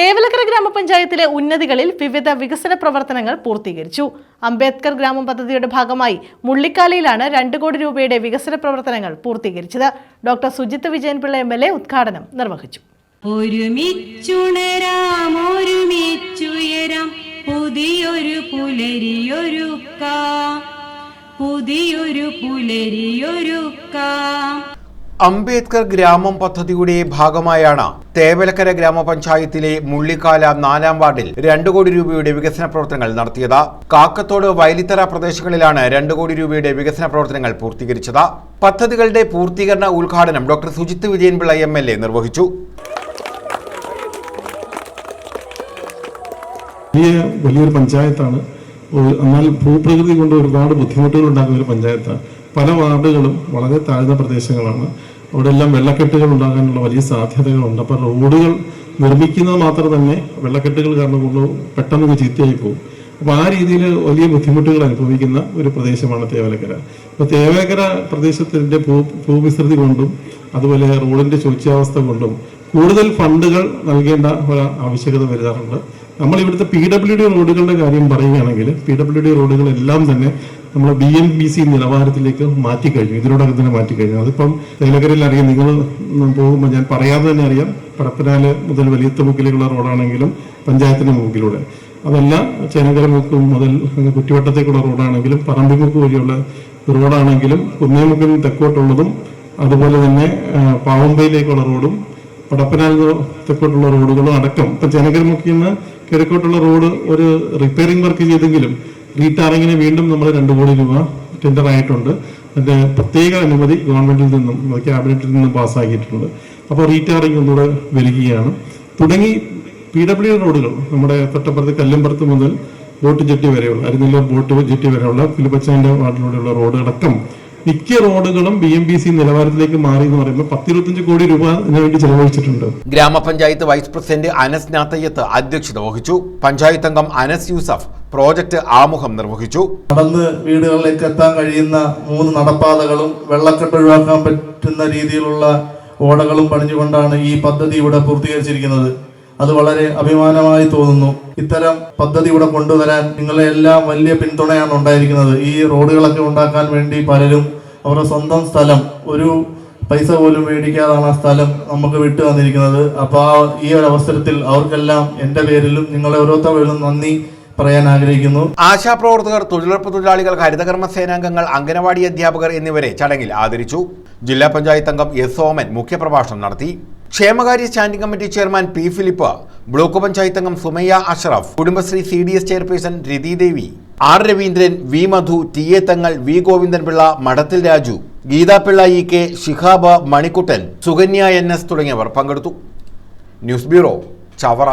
തേവലക്കര ഗ്രാമപഞ്ചായത്തിലെ ഉന്നതികളിൽ വിവിധ വികസന പ്രവർത്തനങ്ങൾ പൂർത്തീകരിച്ചു. അംബേദ്കർ ഗ്രാമം പദ്ധതിയുടെ ഭാഗമായി മുള്ളിക്കാലയിലാണ് രണ്ട് കോടി രൂപയുടെ വികസന പ്രവർത്തനങ്ങൾ പൂർത്തീകരിച്ചത്. Doctor Sujith Vijayanpillai M L A ഉദ്ഘാടനം നിർവഹിച്ചു. പുതിയൊരു പുതിയൊരു അംബേദ്കർ ഗ്രാമം പദ്ധതിയുടെ ഭാഗമായാണ് തേവലക്കര ഗ്രാമപഞ്ചായത്തിലെ മുള്ളിക്കാല നാലാം വാർഡിൽ രണ്ടു കോടി രൂപയുടെ വികസന പ്രവർത്തനങ്ങൾ നടത്തിയത്. കാക്കത്തോട് വയലിത്തറ പ്രദേശങ്ങളിലാണ് രണ്ടു കോടി രൂപയുടെ വികസന പ്രവർത്തനങ്ങൾ പൂർത്തീകരിച്ചത്. പദ്ധതികളുടെ പൂർത്തീകരണ ഉദ്ഘാടനം doctor Sujith Vijayanpillai M L A നിർവഹിച്ചു. വലിയ വലിയൊരു പഞ്ചായത്താണ്. എന്നാൽ ഭൂപ്രകൃതി കൊണ്ട് ഒരുപാട് ബുദ്ധിമുട്ടുകൾ ഉണ്ടാക്കുന്ന ഒരു പഞ്ചായത്താണ്. പല വാർഡുകളും വളരെ താഴ്ന്ന പ്രദേശങ്ങളാണ്. അവിടെ എല്ലാം വെള്ളക്കെട്ടുകൾ ഉണ്ടാകാനുള്ള വലിയ സാധ്യതകളുണ്ട്. അപ്പോൾ റോഡുകൾ നിർമ്മിക്കുന്നത് മാത്രം തന്നെ വെള്ളക്കെട്ടുകൾ കാരണം കൊണ്ട് പെട്ടെന്ന് ചീത്തയായി പോകും. അപ്പോൾ ആ രീതിയിൽ വലിയ ബുദ്ധിമുട്ടുകൾ അനുഭവിക്കുന്ന ഒരു പ്രദേശമാണ് തേവലക്കര. അപ്പോൾ തേവലക്കര പ്രദേശത്തിന്റെ ഭൂ ഭൂവിസ്തൃതി കൊണ്ടും അതുപോലെ റോഡിന്റെ ശോച്യാവസ്ഥ കൊണ്ടും കൂടുതൽ ഫണ്ടുകൾ നൽകേണ്ട ഒരു ആവശ്യകത വരാറുണ്ട്. നമ്മൾ ഇവിടുത്തെ പി ഡബ്ല്യു ഡി റോഡുകളുടെ കാര്യം പറയുകയാണെങ്കിൽ പി ഡബ്ല്യു ഡി റോഡുകളെല്ലാം തന്നെ നമ്മൾ ബി എം ബി സി നിലവാരത്തിലേക്ക് മാറ്റിക്കഴിഞ്ഞു ഇതിനോടകം തന്നെ മാറ്റിക്കഴിഞ്ഞു അതിപ്പം തേലക്കരയിൽ അറിയാം നിങ്ങൾ പോകുമ്പോൾ ഞാൻ പറയാതെ തന്നെ അറിയാം. പടപ്പനാല് മുതൽ വലിയത്ത മുക്കിലേക്കുള്ള റോഡാണെങ്കിലും പഞ്ചായത്തിന്റെ മുക്കിലൂടെ അതെല്ലാം ചേനക്കര മുക്ക് മുതൽ കുറ്റിവട്ടത്തേക്കുള്ള റോഡാണെങ്കിലും പറമ്പിമുക്ക് വഴിയുള്ള റോഡാണെങ്കിലും കുന്നേമുക്കിൽ തെക്കോട്ടുള്ളതും അതുപോലെ തന്നെ പാവമ്പയിലേക്കുള്ള റോഡും പടപ്പനാൽ തെക്കോട്ടുള്ള റോഡുകളും അടക്കം. ഇപ്പം ജനകരമുക്കിൽ നിന്ന് കിഴക്കോട്ടുള്ള റോഡ് ഒരു റിപ്പയറിംഗ് വർക്ക് ചെയ്തെങ്കിലും റീടാറിങ്ങിന് വീണ്ടും നമ്മൾ രണ്ടു കോടി രൂപ ടെൻഡർ ആയിട്ടുണ്ട്. അതിന്റെ പ്രത്യേക അനുമതി ഗവൺമെന്റിൽ നിന്നും ക്യാബിനറ്റിൽ നിന്നും പാസ്സാക്കിയിട്ടുണ്ട്. അപ്പോൾ റീറ്റാറിങ് ഒന്നുകൂടെ വരികയാണ്. തുടങ്ങി പി ഡബ്ല്യു റോഡുകൾ നമ്മുടെ തൊട്ടപ്പുറത്ത് കല്ലുംപുറത്ത് മുതൽ ബോട്ട് ജെട്ടി വരെയുള്ള അരുന്നല്ലൂർ ബോട്ട് ജെട്ടി വരെയുള്ള ഫിലിപ്പച്ചാന്റെ വാർഡിലൂടെയുള്ള റോഡുകളടക്കം മിക്ക റോഡുകളും ബി എം ബി സി നിലവാരത്തിലേക്ക് മാറി എന്ന് പറയുമ്പോൾ പത്തിരുപത്തഞ്ച് കോടി രൂപ ഇതിനുവേണ്ടി ചെലവഴിച്ചിട്ടുണ്ട്. ഗ്രാമപഞ്ചായത്ത് വൈസ് പ്രസിഡന്റ് അനസ് നാത്തയ്യത്ത് അധ്യക്ഷത വഹിച്ചു. പഞ്ചായത്ത് അംഗം അനസ് യൂസഫ് പ്രോജക്ട് ആമുഖം നിർവഹിച്ചു. നടന്ന് വീടുകളിലേക്ക് എത്താൻ കഴിയുന്ന മൂന്ന് നടപ്പാതകളും വെള്ളക്കെട്ട് ഒഴിവാക്കാൻ പറ്റുന്ന രീതിയിലുള്ള ഓടകളും പണിഞ്ഞുകൊണ്ടാണ് ഈ പദ്ധതി ഇവിടെ പൂർത്തീകരിച്ചിരിക്കുന്നത്. അത് വളരെ അഭിമാനമായി തോന്നുന്നു. ഇത്തരം പദ്ധതി ഇവിടെ കൊണ്ടുവരാൻ നിങ്ങളെ എല്ലാം വലിയ പിന്തുണയാണ് ഉണ്ടായിരിക്കുന്നത്. ഈ റോഡുകളൊക്കെ ഉണ്ടാക്കാൻ വേണ്ടി പലരും അവരുടെ സ്വന്തം സ്ഥലം ഒരു പൈസ പോലും മേടിക്കാതാണ് ആ സ്ഥലം നമുക്ക് വിട്ടു തന്നിരിക്കുന്നത്. അപ്പോൾ ഈ ഒരു അവസരത്തിൽ അവർക്കെല്ലാം എന്റെ പേരിലും നിങ്ങളെ ഓരോരുത്തരുടെ നന്ദി. പറയാൻ ആഗ്രഹിക്കുന്നു. ആശാപ്രവർത്തകർ തൊഴിലുറപ്പ് തൊഴിലാളികൾ ഹരിതകർമ്മ സേനാംഗങ്ങൾ അംഗനവാടി അധ്യാപകർ എന്നിവരെ ചടങ്ങിൽ ആദരിച്ചു. ജില്ലാ പഞ്ചായത്ത് അംഗം എസ് ഓമൻ മുഖ്യപ്രഭാഷണം നടത്തി. ക്ഷേമകാര്യ standing committee chairman P Philip block panchayat അംഗം Sumayya Ashraf Kudumbashree C D S chairperson Rathi Devi R Raveendran V Madhu T A Thangal V Govindan Govindanpillai Madathil Raju Geethapillai E K Shihab Manikuttan Sukanya N S തുടങ്ങിയവർ പങ്കെടുത്തു. News bureau Chavara.